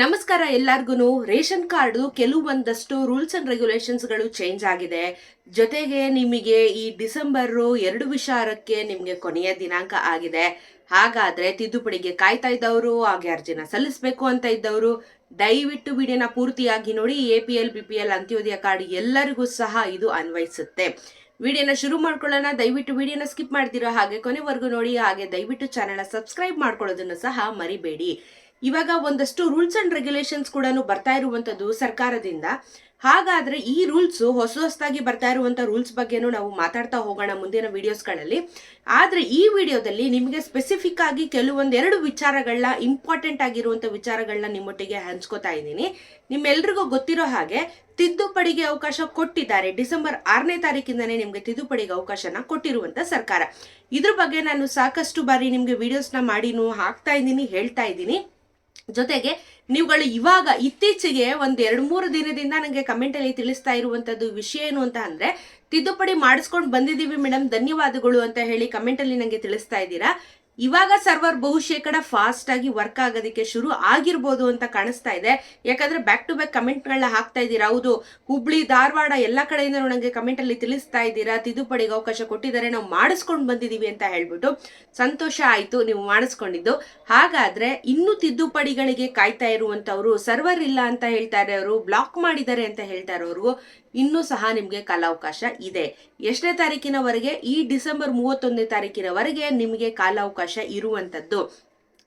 ನಮಸ್ಕಾರ ಎಲ್ಲಾರ್ಗು ration card ಕೆಲವೊಂದಷ್ಟು ರೂಲ್ಸ್ ಅಂಡ್ ರೆಗ್ಯುಲೇಷನ್ಸ್ಗಳು ಚೇಂಜ್ ಆಗಿದೆ. ಜೊತೆಗೆ ನಿಮಗೆ ಈ ಡಿಸೆಂಬರ್ ಎರಡು ವಿಚಾರಕ್ಕೆ ನಿಮಗೆ ಕೊನೆಯ ದಿನಾಂಕ ಆಗಿದೆ. ಹಾಗಾದ್ರೆ ತಿದ್ದುಪಡಿಗೆ ಕಾಯ್ತಾ ಇದ್ದವರು, ಹಾಗೆ ಅರ್ಜಿನ ಸಲ್ಲಿಸಬೇಕು ಅಂತ ಇದ್ದವರು, ದಯವಿಟ್ಟು ವಿಡಿಯೋನ ಪೂರ್ತಿಯಾಗಿ ನೋಡಿ. A P L, B P L, Antyodaya card ಎಲ್ಲರಿಗೂ ಸಹ ಇದು ಅನ್ವಯಿಸುತ್ತೆ. ವಿಡಿಯೋನ ಶುರು ಮಾಡ್ಕೊಳ್ಳೋಣ. ದಯವಿಟ್ಟು ವಿಡಿಯೋನ ಸ್ಕಿಪ್ ಮಾಡ್ತಿರೋ ಹಾಗೆ ಕೊನೆವರೆಗೂ ನೋಡಿ. ಹಾಗೆ ದಯವಿಟ್ಟು ಚಾನೆಲ್ ಸಬ್ಸ್ಕ್ರೈಬ್ ಮಾಡ್ಕೊಳ್ಳೋದನ್ನು ಸಹ ಮರಿಬೇಡಿ. ಇವಾಗ ಒಂದಷ್ಟು ರೂಲ್ಸ್ ಅಂಡ್ ರೆಗ್ಯುಲೇಷನ್ಸ್ ಕೂಡ ಬರ್ತಾ ಇರುವಂಥದ್ದು ಸರ್ಕಾರದಿಂದ. ಹಾಗಾದ್ರೆ ಈ ರೂಲ್ಸ್ ಹೊಸ ಹೊಸದಾಗಿ ಬರ್ತಾ ಇರುವಂಥ ರೂಲ್ಸ್ ಬಗ್ಗೆನೂ ನಾವು ಮಾತಾಡ್ತಾ ಹೋಗೋಣ ಮುಂದಿನ ವಿಡಿಯೋಸ್ಗಳಲ್ಲಿ ಆದ್ರೆ ಈ ವಿಡಿಯೋದಲ್ಲಿ ನಿಮಗೆ ಸ್ಪೆಸಿಫಿಕ್ ಆಗಿ ಕೆಲವೊಂದೆರಡು ವಿಚಾರಗಳನ್ನ ಇಂಪಾರ್ಟೆಂಟ್ ಆಗಿರುವಂಥ ವಿಚಾರಗಳನ್ನ ನಿಮ್ಮೊಟ್ಟಿಗೆ ಹಂಚ್ಕೋತಾ ಇದ್ದೀನಿ. ನಿಮ್ಮೆಲ್ರಿಗೂ ಗೊತ್ತಿರೋ ಹಾಗೆ ತಿದ್ದುಪಡಿಗೆ ಅವಕಾಶ ಕೊಟ್ಟಿದ್ದಾರೆ. ಡಿಸೆಂಬರ್ ಆರನೇ ತಾರೀಕಿಂದನೇ ನಿಮಗೆ ತಿದ್ದುಪಡಿಗೆ ಅವಕಾಶನ ಕೊಟ್ಟಿರುವಂತ ಸರ್ಕಾರ. ಇದ್ರ ಬಗ್ಗೆ ನಾನು ಸಾಕಷ್ಟು ಬಾರಿ ನಿಮಗೆ ವಿಡಿಯೋಸ್ನ ಮಾಡಿನೂ ಹಾಕ್ತಾ ಇದ್ದೀನಿ, ಹೇಳ್ತಾ ಇದ್ದೀನಿ. ಜೊತೆಗೆ ನೀವುಗಳು ಇವಾಗ ಇತ್ತೀಚೆಗೆ ಒಂದು ಎರಡು ಮೂರು ದಿನದಿಂದ ನನಗೆ ಕಮೆಂಟಲ್ಲಿ ತಿಳಿಸ್ತಾ ಇರುವಂತದ್ದು ವಿಷಯ ಏನು ಅಂತ ಅಂದರೆ, ತಿದ್ದುಪಡಿ ಮಾಡಿಸ್ಕೊಂಡು ಬಂದಿದ್ದೀವಿ ಮೇಡಮ್ ಧನ್ಯವಾದಗಳು ಅಂತ ಹೇಳಿ ಕಮೆಂಟಲ್ಲಿ ನನಗೆ ತಿಳಿಸ್ತಾ ಇದ್ದೀರಾ. ಇವಾಗ ಸರ್ವರ್ ಬಹುಶೇಕಡ ಫಾಸ್ಟ್ ಆಗಿ ವರ್ಕ್ ಆಗೋದಕ್ಕೆ ಶುರು ಆಗಿರ್ಬೋದು ಅಂತ ಕಾಣಿಸ್ತಾ ಇದೆ. ಯಾಕಂದ್ರೆ ಬ್ಯಾಕ್ ಟು ಬ್ಯಾಕ್ ಕಮೆಂಟ್ಗಳನ್ನ ಹಾಕ್ತಾ ಇದ್ದೀರಾ? ಹೌದು, ಹುಬ್ಳಿ, ಧಾರವಾಡ ಎಲ್ಲ ಕಡೆಯಿಂದ ನನಗೆ ಕಮೆಂಟ್ ಅಲ್ಲಿ ತಿಳಿಸ್ತಾ ಇದ್ದೀರಾ? ತಿದ್ದುಪಡಿಗೆ ಅವಕಾಶ ಕೊಟ್ಟಿದ್ದಾರೆ, ನಾವು ಮಾಡಿಸ್ಕೊಂಡು ಬಂದಿದ್ದೀವಿ ಅಂತ ಹೇಳ್ಬಿಟ್ಟು ಸಂತೋಷ ಆಯ್ತು ನೀವು ಮಾಡಿಸ್ಕೊಂಡಿದ್ದು. ಹಾಗಾದ್ರೆ ಇನ್ನು ತಿದ್ದುಪಡಿಗಳಿಗೆ ಕಾಯ್ತಾ ಇರುವಂತವ್ರು ಸರ್ವರ್ ಇಲ್ಲ ಅಂತ ಹೇಳ್ತಾ ಇರೋರು ಬ್ಲಾಕ್ ಮಾಡಿದ್ದಾರೆ ಅಂತ ಹೇಳ್ತಾ ಇರೋರು ಇನ್ನೂ ಸಹ ನಿಮಗೆ ಕಾಲಾವಕಾಶ ಇದೆ. ಎಷ್ಟನೇ ತಾರೀಕಿನವರೆಗೆ ಈ ಡಿಸೆಂಬರ್ ಮೂವತ್ತೊಂದನೇ ತಾರೀಕಿನವರೆಗೆ ನಿಮಗೆ ಕಾಲಾವಕಾಶ ಇರುವಂಥದ್ದು.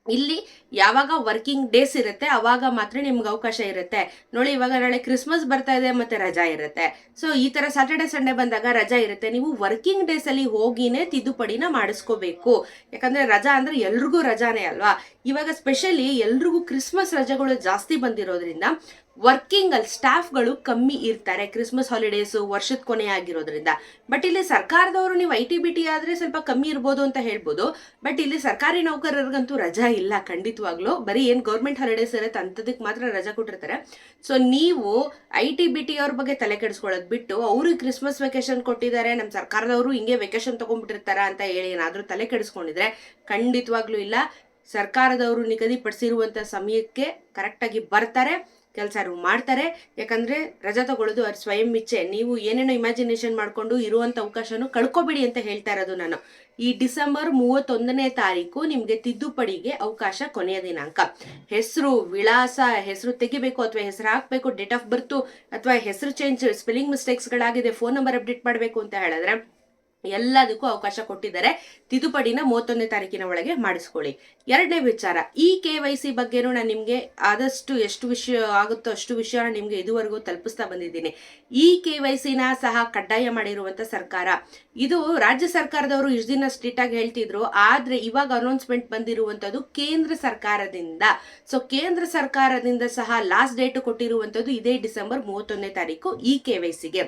ಇಲ್ಲಿ ಯಾವಾಗ ವರ್ಕಿಂಗ್ ಡೇಸ್ ಇರುತ್ತೆ, ಅವಾಗ ಮಾತ್ರ ನಿಮ್ಗೆ ಅವಕಾಶ ಇರುತ್ತೆ. ನೋಡಿ, ಇವಾಗ ನಾಳೆ ಕ್ರಿಸ್ಮಸ್ ಬರ್ತಾ ಇದೆ ಮತ್ತೆ ರಜಾ ಇರುತ್ತೆ. ಸೊ ಈ ತರ ಸಾಟರ್ಡೆ ಸಂಡೇ ಬಂದಾಗ ರಜಾ ಇರುತ್ತೆ. ನೀವು ವರ್ಕಿಂಗ್ ಡೇಸ್ ಅಲ್ಲಿ ಹೋಗಿನೇ ತಿದ್ದುಪಡಿನ ಮಾಡಿಸ್ಕೋಬೇಕು. ಯಾಕಂದ್ರೆ ರಜಾ ಅಂದ್ರೆ ಎಲ್ರಿಗೂ ರಜಾನೇ ಅಲ್ವಾ? ಇವಾಗ ಸ್ಪೆಷಲಿ ಎಲ್ರಿಗೂ ಕ್ರಿಸ್ಮಸ್ ರಜೆಗಳು ಜಾಸ್ತಿ ಬಂದಿರೋದ್ರಿಂದ ವರ್ಕಿಂಗ್ ಅಲ್ಲಿ ಸ್ಟಾಫ್ಗಳು ಕಮ್ಮಿ ಇರ್ತಾರೆ. ಕ್ರಿಸ್ಮಸ್ ಹಾಲಿಡೇಸ್ ವರ್ಷದ ಕೊನೆ ಆಗಿರೋದ್ರಿಂದ. ಬಟ್ ಇಲ್ಲಿ ಸರ್ಕಾರದವರು ನೀವು ಐ ಟಿ ಬಿ ಟಿ ಆದ್ರೆ ಸ್ವಲ್ಪ ಕಮ್ಮಿ ಇರ್ಬೋದು ಅಂತ ಹೇಳ್ಬೋದು. ಬಟ್ ಇಲ್ಲಿ ಸರ್ಕಾರಿ ನೌಕರರಿಗಂತೂ ರಜಾ ಇಲ್ಲ ಖಂಡಿತವಾಗ್ಲೂ. ಬರೀ ಏನು ಗೌರ್ಮೆಂಟ್ ಹಾಲಿಡೇಸ್ ಇರುತ್ತೆ ಅಂತದಕ್ಕೆ ಮಾತ್ರ ರಜಾ ಕೊಟ್ಟಿರ್ತಾರೆ. ಸೊ ನೀವು ಐ ಟಿ ಬಿ ಟಿ ಅವ್ರ ಬಗ್ಗೆ ತಲೆ ಕೆಡಿಸ್ಕೊಳ್ಳೋದು ಬಿಟ್ಟು ಅವರು ಕ್ರಿಸ್ಮಸ್ ವೆಕೇಶನ್ ಕೊಟ್ಟಿದ್ದಾರೆ ನಮ್ಮ ಸರ್ಕಾರದವರು ಹಿಂಗೆ ವೆಕೇಶನ್ ತಗೊಂಡ್ಬಿಟ್ಟಿರ್ತಾರ ಅಂತ ಹೇಳಿ ಏನಾದ್ರೂ ತಲೆ ಕೆಡಿಸ್ಕೊಂಡಿದ್ರೆ ಖಂಡಿತವಾಗ್ಲೂ ಇಲ್ಲ. ಸರ್ಕಾರದವರು ನಿಗದಿಪಡಿಸಿರುವಂಥ ಸಮಯಕ್ಕೆ ಕರೆಕ್ಟಾಗಿ ಬರ್ತಾರೆ. ಕೆಲಸ ಮಾಡ್ತಾರೆ. ಯಾಕಂದ್ರೆ ರಜಾ ತಗೊಳ್ಳೋದು ಅವ್ರ ಸ್ವಯಂ ಇಚ್ಛೆ. ನೀವು ಏನೇನೋ ಇಮ್ಯಾಜಿನೇಷನ್ ಮಾಡ್ಕೊಂಡು ಇರುವಂತ ಅವಕಾಶನೂ ಕಳ್ಕೊಬೇಡಿ ಅಂತ ಹೇಳ್ತಾ ಇರೋದು ನಾನು. ಈ ಡಿಸೆಂಬರ್ ಮೂವತ್ತೊಂದನೇ ತಾರೀಕು ನಿಮ್ಗೆ ತಿದ್ದುಪಡಿಗೆ ಅವಕಾಶ ಕೊನೆಯ ದಿನಾಂಕ. ಹೆಸರು, ವಿಳಾಸ, ಹೆಸರು ತೆಗಿಬೇಕು ಅಥವಾ ಹೆಸರು ಹಾಕ್ಬೇಕು ಡೇಟ್ ಆಫ್ ಬರ್ತು ಅಥವಾ ಹೆಸರು ಚೇಂಜ್ ಸ್ಪೆಲ್ಲಿಂಗ್ ಮಿಸ್ಟೇಕ್ಸ್ ಗಳಾಗಿದೆ ಫೋನ್ ನಂಬರ್ ಅಪ್ಡೇಟ್ ಮಾಡಬೇಕು ಅಂತ ಹೇಳಿದ್ರೆ ಎಲ್ಲದಕ್ಕೂ ಅವಕಾಶ ಕೊಟ್ಟಿದ್ದಾರೆ. ತಿದ್ದುಪಡಿನ ಮೂವತ್ತೊಂದನೇ ತಾರೀಕಿನ ಒಳಗೆ ಮಾಡಿಸ್ಕೊಳ್ಳಿ. ಎರಡನೇ ವಿಚಾರ, ಈ ಕೆ ವೈ ಸಿ ಬಗ್ಗೆನೂ ನಾನು ನಿಮಗೆ ಆದಷ್ಟು ಎಷ್ಟು ವಿಷಯ ಆಗುತ್ತೋ ಅಷ್ಟು ವಿಷಯ ನಿಮಗೆ ಇದುವರೆಗೂ ತಲುಪಿಸ್ತಾ ಬಂದಿದ್ದೀನಿ. ಈ ಕೆ ವೈ ಸಿನ ಸಹ ಕಡ್ಡಾಯ ಮಾಡಿರುವಂಥ ಸರ್ಕಾರ, ಇದು ರಾಜ್ಯ ಸರ್ಕಾರದವರು ಇಷ್ಟು ದಿನ ಸ್ಟ್ರಿಕ್ಟ್ ಆಗಿ ಹೇಳ್ತಿದ್ರು, ಆದರೆ ಇವಾಗ ಅನೌನ್ಸ್ಮೆಂಟ್ ಬಂದಿರುವಂಥದ್ದು ಕೇಂದ್ರ ಸರ್ಕಾರದಿಂದ. ಸೊ ಕೇಂದ್ರ ಸರ್ಕಾರದಿಂದ ಸಹ ಲಾಸ್ಟ್ ಡೇಟ್ ಕೊಟ್ಟಿರುವಂಥದ್ದು ಇದೇ ಡಿಸೆಂಬರ್ ಮೂವತ್ತೊಂದನೇ ತಾರೀಕು ಈ ಕೆ ವೈ ಸಿಗೆ.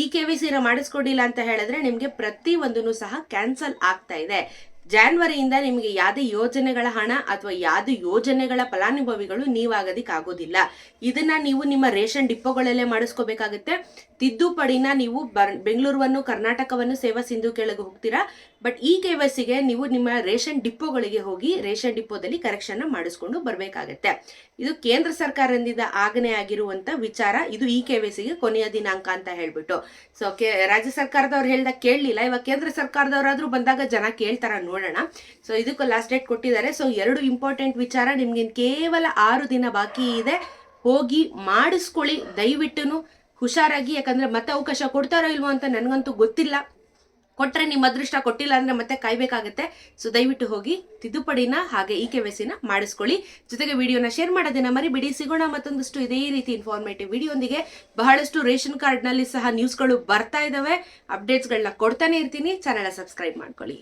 ಈ ಕೆ ವೈ ಸಿನ ಮಾಡಿಸ್ಕೊಡಿಲ್ಲ ಅಂತ ಹೇಳಿದ್ರೆ ನಿಮಗೆ ಪ್ರತಿ ಒಂದನ್ನು ಸಹ ಕ್ಯಾನ್ಸಲ್ ಆಗ್ತಾ ಇದೆ. ಜಾನ್ವರಿಯಿಂದ ನಿಮಗೆ ಯಾವುದೇ ಯೋಜನೆಗಳ ಹಣ ಅಥವಾ ಯಾವುದೇ ಯೋಜನೆಗಳ ಫಲಾನುಭವಿಗಳು ನೀವಾಗೋದಿಕ್ ಆಗೋದಿಲ್ಲ. ಇದನ್ನ ನೀವು ನಿಮ್ಮ ರೇಷನ್ ಡಿಪ್ಪೋಗಳಲ್ಲೇ ಮಾಡಿಸ್ಕೋಬೇಕಾಗುತ್ತೆ. ತಿದ್ದುಪಡಿನ ನೀವು ಬರ್ ಬೆಂಗಳೂರನ್ನು, ಕರ್ನಾಟಕವನ್ನು ಸೇವಾ ಸಿಂಧು ಕೆಳಗೆ ಹೋಗ್ತೀರಾ? ಬಟ್ ಈ ಕೆ ವೈ ನೀವು ನಿಮ್ಮ ರೇಷನ್ ಡಿಪೋಗಳಿಗೆ ಹೋಗಿ ರೇಷನ್ ಡಿಪೋದಲ್ಲಿ ಕರೆಕ್ಷನ್ ಮಾಡಿಸ್ಕೊಂಡು ಬರಬೇಕಾಗತ್ತೆ. ಇದು ಕೇಂದ್ರ ಸರ್ಕಾರದಿಂದ ಆಜ್ಞೆ ಆಗಿರುವಂತ ವಿಚಾರ ಇದು ಈ ಕೆ ವೈ ಕೊನೆಯ ದಿನಾಂಕ ಅಂತ ಹೇಳ್ಬಿಟ್ಟು. ಸೊ ಕೆ, ರಾಜ್ಯ ಸರ್ಕಾರದವ್ರು ಹೇಳ್ದಾಗ ಕೇಳಲಿಲ್ಲ. ಇವಾಗ ಕೇಂದ್ರ ಸರ್ಕಾರದವರಾದ್ರೂ ಬಂದಾಗ ಜನ ಕೇಳ್ತಾರ ನೋಡೋಣ. ಸೊ ಇದಕ್ಕೂ ಲಾಸ್ಟ್ ಡೇಟ್ ಕೊಟ್ಟಿದ್ದಾರೆ. ಸೊ ಎರಡು ಇಂಪಾರ್ಟೆಂಟ್ ವಿಚಾರ ನಿಮ್ಗೆ ಕೇವಲ ಆರು ದಿನ ಬಾಕಿ ಇದೆ. ಹೋಗಿ ಮಾಡಿಸ್ಕೊಳ್ಳಿ. ದಯವಿಟ್ಟು ಹುಷಾರಾಗಿ. ಯಾಕಂದ್ರೆ ಮತ್ತೆ ಅವಕಾಶ ಕೊಡ್ತಾರೋ ಇಲ್ವೋ ಅಂತ ನನಗಂತೂ ಗೊತ್ತಿಲ್ಲ. ಕೊಟ್ರೆ ನಿಮ್ಮ ಅದೃಷ್ಟ ಕೊಟ್ಟಿಲ್ಲ ಅಂದ್ರೆ ಮತ್ತೆ ಕಾಯಬೇಕಾಗತ್ತೆ. ಸೊ ದಯವಿಟ್ಟು ಹೋಗಿ ತಿದ್ದುಪಡಿನ ಹಾಗೆ ಈ ಕೆ ಮಾಡಿಸ್ಕೊಳ್ಳಿ. ಜೊತೆಗೆ ವಿಡಿಯೋನ ಶೇರ್ ಮಾಡೋದನ್ನ ಮರಿ ಬಿಡಿ ಸಿಗೋಣ ಮತ್ತೊಂದಷ್ಟು ಇದೇ ರೀತಿ ಇನ್ಫಾರ್ಮೇಟಿವ್ ವಿಡಿಯೋಂದಿಗೆ ಬಹಳಷ್ಟು ರೇಷನ್ ಕಾರ್ಡ್ನಲ್ಲಿ ಸಹ ನ್ಯೂಸ್ಗಳು ಬರ್ತಾ ಇದ್ದಾವೆ ಅಪ್ಡೇಟ್ಸ್ಗಳನ್ನ ಕೊಡ್ತಾನೆ ಇರ್ತೀನಿ. ಚಾನೆಲ್ ಸಬ್ಸ್ಕ್ರೈಬ್ ಮಾಡ್ಕೊಳ್ಳಿ.